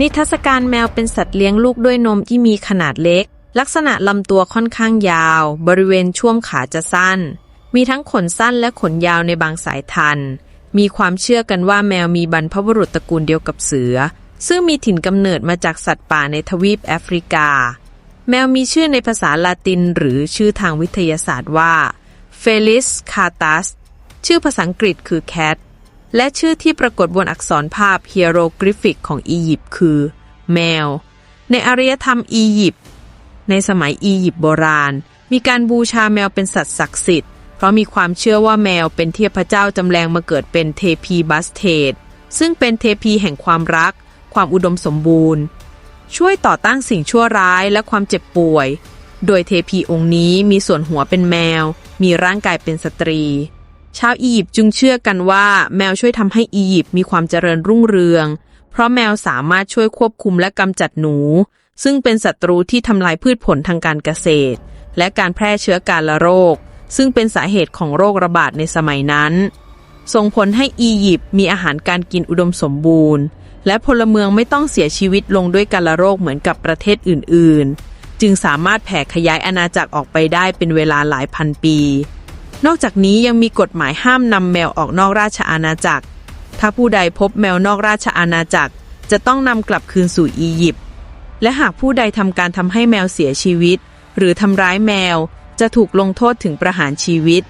นิทรรศการแมวเป็นสัตว์เลี้ยงลูกด้วยนมที่มีขนาดเล็ก ลักษณะลำตัวค่อนข้างยาว บริเวณช่วงขาจะสั้น มีทั้งขนสั้นและขนยาวในบางสายพันธุ์มีความเชื่อกันว่าแมวมีบรรพบุรุษตระกูลเดียวกับเสือ ซึ่งมีถิ่นกำเนิดมาจากสัตว์ป่าในทวีปแอฟริกา แมวมีชื่อในภาษาลาตินหรือชื่อทางวิทยาศาสตร์ว่า Felis Catus ชื่อภาษาอังกฤษคือ cat และชื่อที่ปรากฏบนอักษรภาพเฮีโรกริฟิกของอียิปต์คือ แมว ในอารยธรรมอียิปต์ในสมัยอียิปต์โบราณ มีการบูชาแมวเป็นสัตว์ศักดิ์สิทธิ์ เพราะมีความเชื่อว่าแมวเป็นเทพเจ้าจำแรงมาเกิดเป็นเทพีบัสเทดซึ่งเป็นเทพีแห่งความรัก ความอุดมสมบูรณ์ ช่วยต่อต้านสิ่งชั่วร้ายและความเจ็บป่วย โดยเทพีองค์นี้มีส่วนหัวเป็นแมว มีร่างกายเป็นสตรี ชาวอียิปต์จึงเชื่อกันว่าแมวช่วยทำให้อียิปต์มีความเจริญรุ่งเรือง เพราะแมวสามารถช่วยควบคุมและกำจัดหนู ซึ่งเป็นศัตรูที่ทำลายพืชผลทางการเกษตร และการแพร่เชื้อการละโรค ซึ่งเป็นสาเหตุของโรคระบาดในสมัยนั้น ส่งผลให้อียิปต์มีอาหารการกินอุดมสมบูรณ์ และพลเมืองไม่ต้องเสียชีวิตลงด้วยการละโรคเหมือนกับประเทศอื่น ๆ จึงสามารถแผ่ขยายอาณาจักรออกไปได้เป็นเวลาหลายพันปี นอกจากนี้ยังมีกฎหมายห้ามนำแมวออกนอกราชอาณาจักร ถ้าผู้ใดพบแมวนอกราชอาณาจักร จะต้องนำกลับคืนสู่อียิปต์ และหากผู้ใดทำการทำให้แมวเสียชีวิต หรือทำร้ายแมว จะถูกลงโทษถึงประหารชีวิต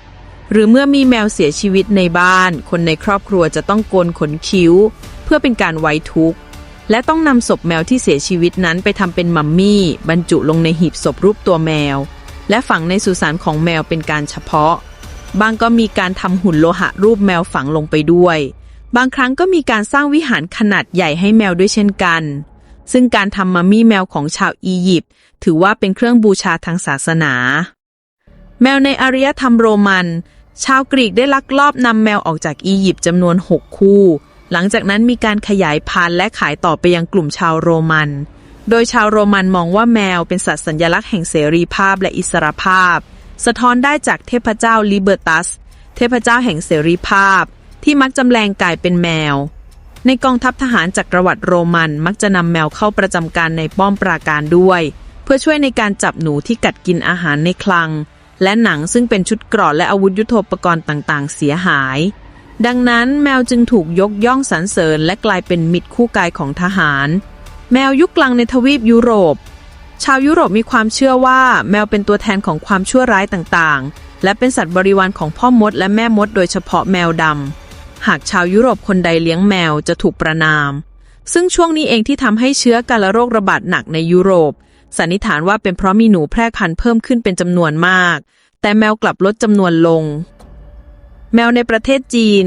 หรือเมื่อมีแมวเสียชีวิตในบ้าน คนในครอบครัวจะต้องโกนขนคิ้ว เพื่อเป็นการไว้ทุกข์ และต้องนำศพแมวที่เสียชีวิตนั้นไปทำเป็นมัมมี่ บรรจุลงในหีบศพรูปตัวแมว และฝังในสุสานของแมวเป็นการเฉพาะ บางก็มีการทำหุ่นโลหะรูปแมวฝังลงไปด้วย บางครั้งก็มีการสร้างวิหารขนาดใหญ่ให้แมวด้วยเช่นกัน ซึ่งการทำมัมมี่แมวของชาวอียิปต์ถือว่าเป็นเครื่องบูชาทางศาสนา แมวในอารยธรรมโรมัน ชาวกรีกได้ลักลอบนำแมวออกจากอียิปต์จำนวน 6 คู่ หลังจากนั้นมีการขยายพันธุ์และขายต่อไปยังกลุ่มชาวโรมัน โดยชาวโรมันมองว่าแมวเป็นสัตว์สัญลักษณ์แห่งเสรีภาพและอิสรภาพ สะท้อนได้จากเทพเจ้าลิเบอร์ตัส เทพเจ้าแห่งเสรีภาพ ที่มักจำแรงกายเป็นแมว ในกองทัพทหารจักรวรรดิโรมันมักจะนำแมวเข้าประจำการในป้อมปราการด้วย เพื่อช่วยในการจับหนูที่กัดกินอาหารในคลัง และหนังซึ่งเป็นชุดเกราะและอาวุธยุโทโธปกรณ์ต่างๆ เสียหาย ดังนั้นแมวจึงถูกยกย่องสรรเสริญ และกลายเป็นมิตรคู่กายของทหาร แมวยุคกลางในทวีปยุโรป ชาวยุโรปมีความเชื่อว่าแมวเป็นตัวแทนของความชั่วร้ายต่างๆ และเป็นสัตว์บริวารของพ่อมดและแม่มดโดยเฉพาะแมวดำ หากชาวยุโรปคนใดเลี้ยงแมวจะถูกประนาม ซึ่งช่วงนี้เองที่ทำให้เชื้อการละโรคระบาดหนักในยุโรป สันนิษฐานว่าเป็นเพราะมีหนูแพร่พันธุ์เพิ่มขึ้นเป็นจำนวนมาก แต่แมวกลับลดจำนวนลง แมวในประเทศจีน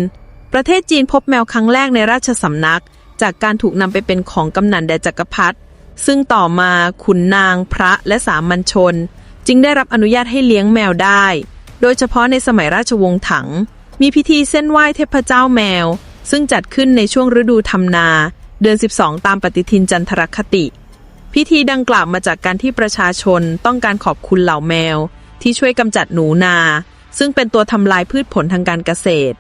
ประเทศจีนพบแมวครั้งแรกในราชสำนัก จากการถูกนำไปเป็นของกำนันแด่จักรพรรดิ ซึ่งต่อมาขุนนางพระและสามัญชน จึงได้รับอนุญาตให้เลี้ยงแมวได้ โดยเฉพาะในสมัยราชวงศ์ถัง มีพิธีเส้นไหว้เทพเจ้าแมว ซึ่งจัดขึ้นในช่วงฤดูทำนา เดือน 12 ตามปฏิทินจันทรคติ พิธีดังกล่าวมาจากการที่ประชาชนต้องการขอบคุณเหล่าแมว ที่ช่วยกำจัดหนูนา ซึ่งเป็นตัวทำลายพืชผลทางการเกษตร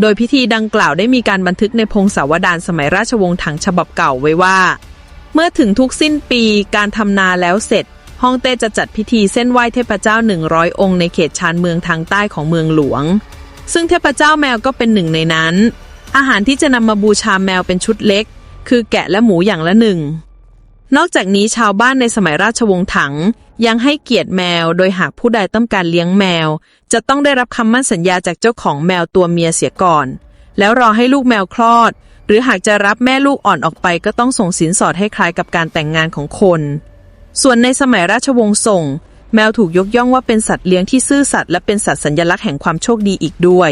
โดยพิธีดังกล่าวได้มีการบันทึกในพงศาวดารสมัยราชวงศ์ถังฉบับเก่าไว้ว่า เมื่อถึงทุกสิ้นปีการทำนาแล้วเสร็จฮ่องเต้จะจัดพิธีเส้นไหว้เทพเจ้า 100 องค์ในเขตชานเมืองทางใต้ของเมืองหลวง ซึ่งเทพเจ้าแมวก็เป็นหนึ่งในนั้น อาหารที่จะนำมาบูชาแมวเป็นชุดเล็ก คือแกะและหมูอย่างละหนึ่ง นอกจากนี้ชาวบ้านในสมัยราชวงศ์ถัง ยังให้เกียรติแมวโดยหากผู้ใดต้องการเลี้ยงแมว จะต้องได้รับคำมั่นสัญญาจากเจ้าของแมวตัวเมียเสียก่อน แล้วรอให้ลูกแมวคลอด หรือหากจะรับแม่ลูกอ่อนออกไปก็ต้องส่งสินสอดให้คล้ายกับการแต่งงานของคน ส่วนในสมัยราชวงศ์ส่ง แมวถูกยกย่องว่าเป็นสัตว์เลี้ยงที่ซื่อสัตย์และเป็นสัตว์สัญลักษณ์แห่งความโชคดีอีกด้วย